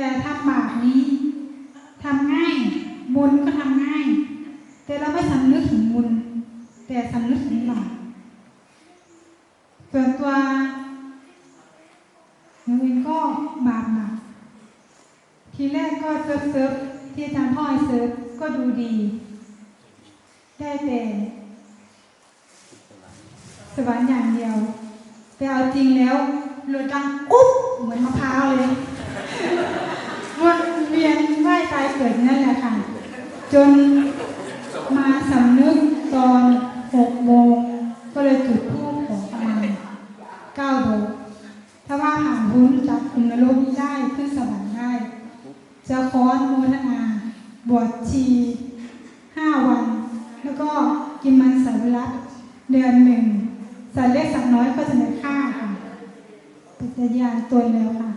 แต่ทำบาปนี้ทำง่ายบุญก็ทำง่าย แต่เราไม่สำนึกถึงบุญแต่สำนึกถึงบาปส่วนตัวหนูเองก็บาปหนักทีแรกก็เซิร์ฟเซิร์ฟที่อาจารย์พ่อให้เซิร์ฟก็ดูดี ได้แต่สวรรค์อย่างเดียว แต่เอาจริงแล้วโลดดังอุ๊บเหมือนมะพร้าวเลย วนเวียนว่ายตาย เกิดนั่นแหละค่ะ จนมาสำนึกตอนหกโมงก็เลยจุดธูปของประมาณเก้าดอกถ้าว่าผ่านพ้นจากคุมนรกนี้ได้ขึ้นสวรรค์ได้ จะขออนโมทนาบวชชีห้าวัน แล้วก็กินมันสวิรัตเดือนหนึ่งสัตว์เล็กสัตว์น้อยก็จะไม่ฆ่าค่ะปฏิญาณตนแล้วค่ะ